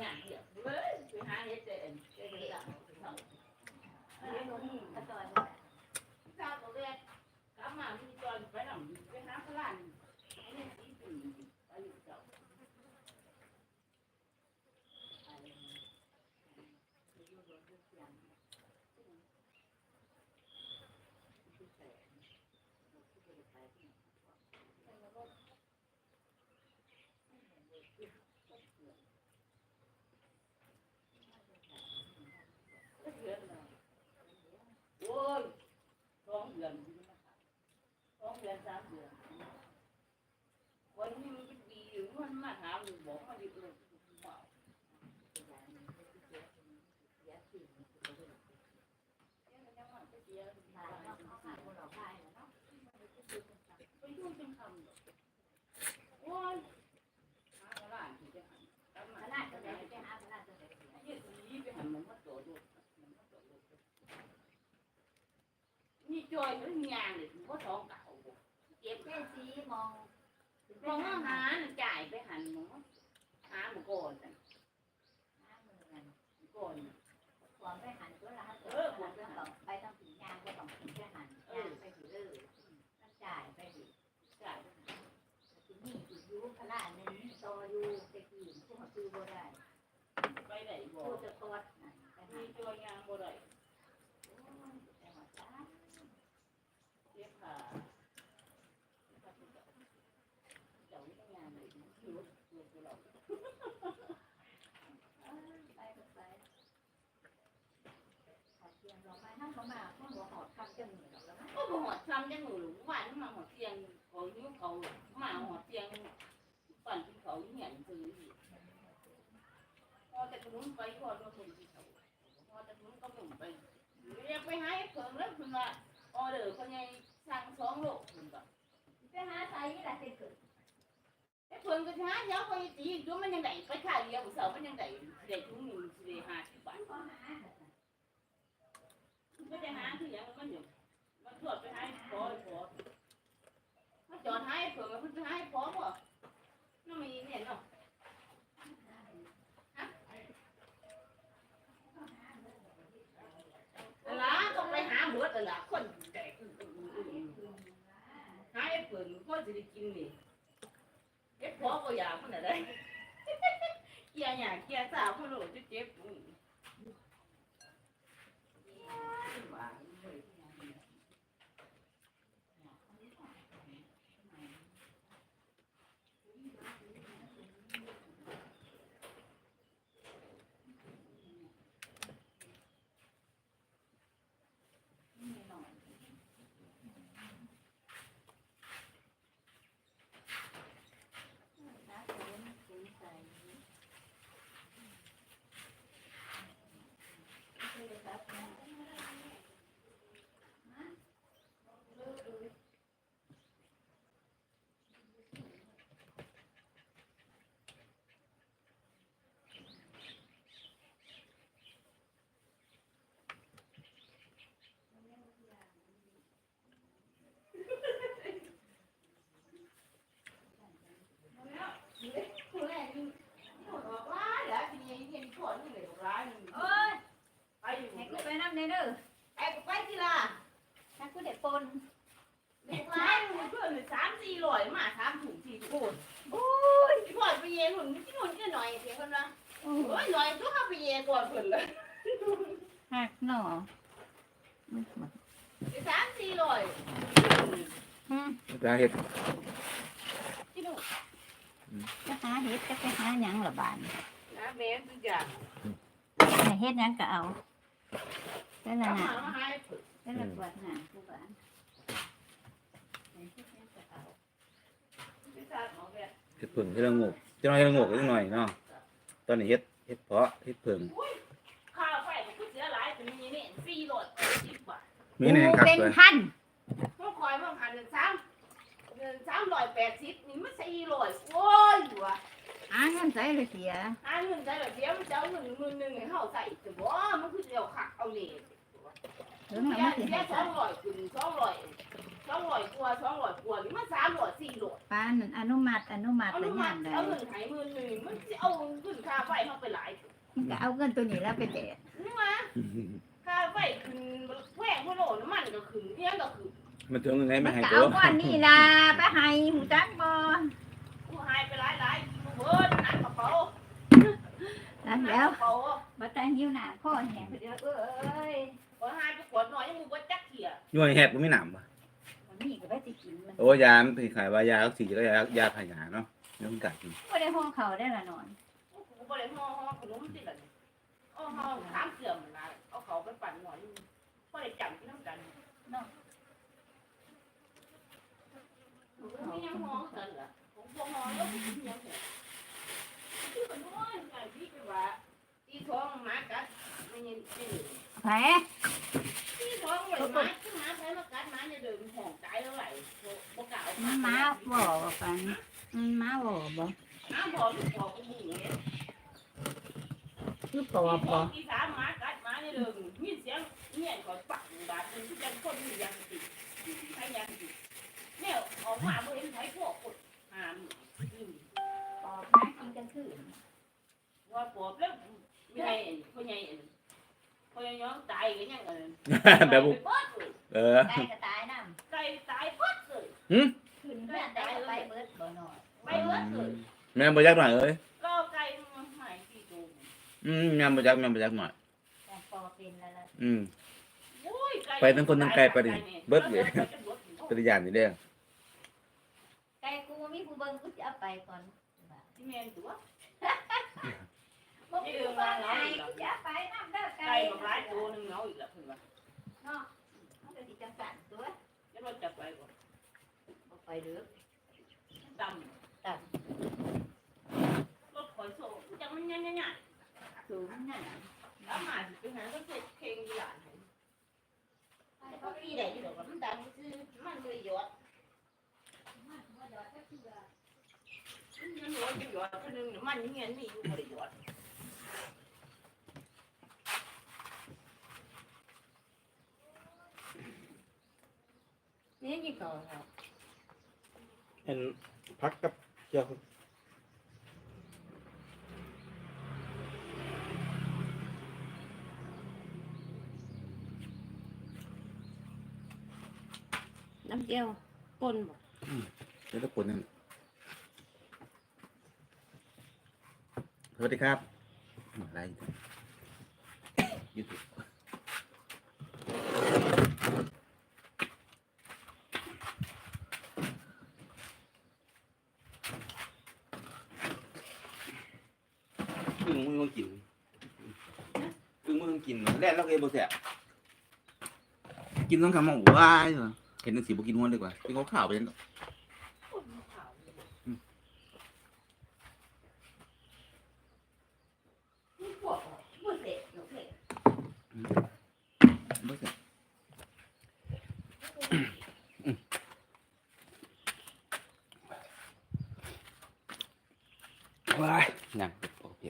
อย่างเดียวเว้ยไปหาเห็ดเด่นเด่นหลังเฮ็ดหนุ่มกระต่ายเจ้าตัวแรกกลับมามีจอยไปหนังไปหาพลานอ้เนี่ยที่สี่ไปอยู่เจ้าโอ้ย สองเดือนสองเดือนสามเดือนวันนี้มันก็ดีอยู่มันมาถามบอกมาดิเลยไปยุ่งจนคำโอ้ยหาร้านที่จะหันกลับมาร้านจะได้ไปหาร้านจะได้ยืดนี้ไปหันมันมาโตดูมันมาโตดู นี่ จอยมันยานเลยว่าท้องเก่าเก็บแค่สีมองมองอาหารจ่ายไปหันหมอหาหมูก่อนน่ะหาหมูก่อนน่ะขวางไปหันตัวละห้าตัวหันตัวไปหันงถึงยางก็ต้องถึงแค่หันยางไปถือเลยมันจ่ายไปดิ จ่ายไปหัน ทีนี่อีกยูพละหนึ่งโตอยู่ตะกี้ผู้มาซื้อบ่ได้ ไปไหนบ่ ผู้จะกดนั่นไป มี หัน จอยงานบ่ได้ แต่ว่าจ้า เก็บขาเจ้าไม่งานเลยอยู่อยู่กับเรา ไปก็ไปขัดเทียนลงไปห้าม เขามาห้ามหัวหอดคำจะมือหรอกแล้วนก็บ่หอดซ้ำจังหนูหรอกว่านมาหอดเตียงเขาอยู่เขามาหอดเตียงปั่นที่เขาเหียนซื้อพอแต่ขนุนไปพอมาคนที่เขาพอแต่ขนุนก็มุ่งไปเรียกไปหาเพิ่มแล้วคุณว่าออเดอร์เขาใหญ่สั่งสองโลกคุณก็ไปหาใส่ละเสร็จขึ้นไอ้เพิ่นก็หาเดี๋ยวไปตีดูมันยังไงไปขายเดียวเสามันยังไงเด็กทุกหนึ่งสิห้าสิบบาท ก็หา ไม่ได้หาที่ยังมันอยู่มันตรวจไปให้พอพอมาจอดให้เพิ่นมันไปให้พอบ่น้ำมีเนี่ยเนาะล้าก็ไปหาเบิดล่ะคนแก่หาไอ้เพิ่นก็สิได้กินนี่เก็บพอก็อยากมันได้ เกียร์หยาเกียร์สาวคนหลงจะเจ็บอืม คุณแม่นี่หมดออกร้านแล้วทีนี้ยังถอนอยู่เลยออกร้านหนึ่ง เอ้ย ไปอยู่ ให้ เล กู ย ไปน้ำในเด้อ ไอ้ไปทีละ ถ้ากูได้ปน เด็กร้านมันเพื่อนสามสี่ร้อยมาสามถุงสี่ถุง โอ้ย พี่พอดไปเย็นหุ่นพี่หุ่นแค่หน่อยเสียคนละโอ้ยหน่อยก็เข้าไปเย็นก่อนเพิ่นเลย หักหน่อ สามสี่ร้อยจะเห็ดที่นู่นจะหาเฮ็ดจะไปหาหยังละบานนะแม่ทุกอย่างให้เฮ็ดหยังก็เอาแต่ละกลับหมานามาให้แต่ละกวดหนากูบ้านให้เฮ็ดหยังก็เอาพี่ชายของแม่เห็ดผึ่งเห็ดละโงกจะน้อยเห็ดละโงกนิดหน่อยเนาะตอนนี้เห็ดเห็ดเพาะเห็ดผึ่ง ข้าวไฟ มันเสียหลายแต่มีนี่สี่ร้อยสิบบาทมีในคักเป็นเลยพันต้องคอยมาามร้อยแปดสิบนี่มันสี่ร้อยโอ้ยหัวหาเงินใส่เลยเสียหาเงินใช้แบบเดียวมันจะเอาเงินหมื่นหนึ่งให้เขาใส่ถึงบ่มันคือเดียวขักเอาเลยถึงเสีแล้วยมันสิเสียสองร้อยขึ้นสองร้อยสองร้อยกว่าสองร้อยกว่านี่มันสามร้อยสี่ร้อยปานอนุมัติอนุมัติเอาไปลูกยัมันงไดเอาเงินหายหมื่นหนึ่งมันจะเอาเงินค่าไฟเขาไปหลายมันก็เอาเงินตัวนี้แล้วไปแจกนี่มาค่าไฟขึ้นแพงพวโลน้ำมันก็ ขึ้นเนี้ยก็ขึ้นมันถึงยังไงมัไม่นให้ก็ตัเอาวก้อนนี้ล่ะไปให้หูจักบ่กูหายไปหลายหลายกูเบิร์ดหนักกระเป๋านั่นหนักแล้วกระเป๋าบ่แต่หิวหน้าข้อแห้งไปเด้อเอ้ยพอหายไปขวดหน่อยยังมูว่าจักเขียย้อยแหบมันไม่หนำป่ะมันมีก็ไปสิกินมันโอ้ยามันเป็นขายว่ายาสีแล้วยายาพายาเนาะเรื่องกัดกินบ่ได้ห้องเขาได้ละนอนกูบ่ได้ห่อห่อขนมติดละนี่เอาห่อสามเกลือมันละเอาเขาไปปั่นหน่อยบ่ได้จับกินน้ำกัน เนาะมียังห่อกันเหรอผมบ่ห่อแล้วผมยังห่อที่มันน้อยไงพี่ไปว่าตีท้องหมากัดไม่ยินไม่ยินแผลตีท้องไหมาขึ้นหมาแพ้มากัดหมาจะเดินห่องใจแล้วไหลบ่กล่าวมันมาบ่ว่าปนมันมาบ่บ่น้ำบ่ลูกบ่กูบุ้งเนี่ยคือปอบบ่ อีสานหมากัดหมาเนี่ยเดินมีเสียงเงี้ยก่อนปักบาดนึงที่จะคนมียังติดใครยังติดเนี่ยออกมาบ่เห็นไผพวกกดหามปอบมากินกลางคืนว่าปอบแล้วไม่ให้พ่อใหญ่พ่อใหญ่ย้อนตายกันยังเออแบบบุเบิดเลยเออไก่ก็ตายนำไก่ตายเบิดเลยขึ้นเพื่อนได้ก็ไปเบิดบ่นอนไปเบิดเลยแม่บ่ยักหน่อยเอ้ยก็ไก่มันหายที่ตูอืมแม่บ่ยักแม่บ่ยักหน่อยแต่ปอบเป็นแล้วล่ะอืมโอ้ย ไปทั้งคนทั้งไก่ไปดิเบิดเลยปฏิญาณนี่เด้อไก่กูมีผู้เบิ่งกูสิเอาไปก่อนที่แม่นตัวบ่มีผู้เบิ่งให้กูสิเอาไปนำเด้อไก่ไก่บอกร้ายตัวหนึงเอาอีกแล้วเพิ่นว่าเนาะมันก็สิจังสั่นตัวจะรถจับไปก่อนบ่ไปเด้อดำดำรถขอยโซ่จังมันยังยังยังสูงนั่นน่ะอาหารไปหาก็เสร็จเพลงอยู่หลาน แต่ก็มีได้อยู่ดอกว่ามันดังคือมันเลยยอดมันยอดอยู่ยอดคนนึงมันเงี้ยมีอยู่บ่ได้ยอดนี่กี่ก่อนครับเห็นพักกับเกี่ย เจียวก้นบ่เดี๋ยวทุกคนนั่นสวัสดีครับอะไรยูทูบอึ้งมึงกินอึ้งมึงกินแรกแล้วก็เอโบแสบกินต้องคำว่าว้ายเหรอเห็นหนังสีบกินหัวดีกว่าเป็นขาวๆไปยังก้นขาวนี่นว้ายนั่งโอเค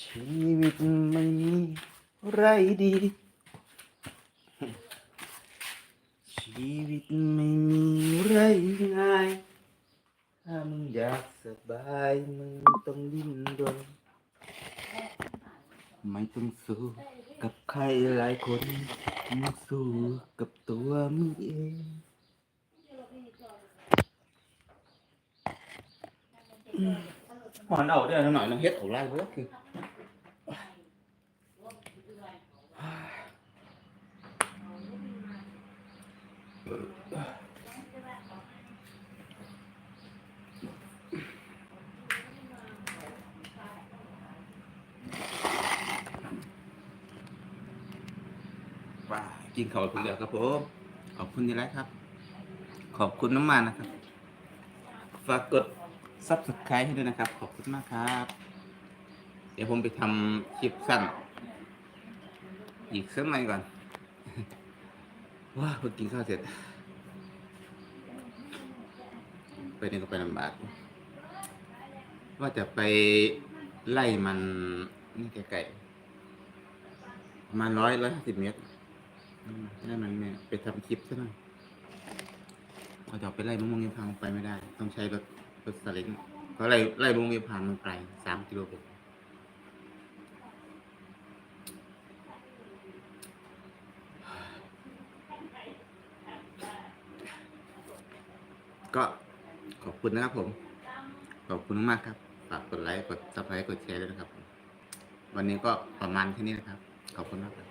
ชีวิตไม่มีไรดี ชีวิตไม่มีไรง่าย ถ้ามึงอยากสบายมึงต้องดิ้นรนไม่ต้องสู้กับใครหลายคนมึงสู้กับตัวมึงเองหอนเอาได้หน่อยน้องเฮ็ดเอาไล่เบิดคือ ว้ากินข้าวคนเดียวครับผมขอบคุณที่ไรครับ ขอบคุณน้ำมันนะครับ ฝากกด subscribe ให้ด้วยนะครับ ขอบคุณมากครับ เดี๋ยวผมไปทำคลิปสั้น อีกสักหน่อยก่อน ว้าเพิ่งกินข้าวเสร็จ ไปนี่ก็ไปลำบาก ว่าจะไปไล่มันนี่ไกลๆประมาณร้อยร้อยห้าสิบเมตรนั่นมันเนี่ยไปทำคลิปซะหน่อยเราจะไปไล่มะม่วงยิมพานไปไม่ได้ ต้องใช้รถรถสลิงเพราะไล่ไล่มะม่วงยิมพานมันไกลสามกิโลกว่า ก็ขอบคุณนะครับผม ขอบคุณมากครับ ฝากกดไลค์ กดซับสไครต์กดแชร์ด้วยนะครับ วันนี้ก็ประมาณแค่นี้นะครับ ขอบคุณมากครับ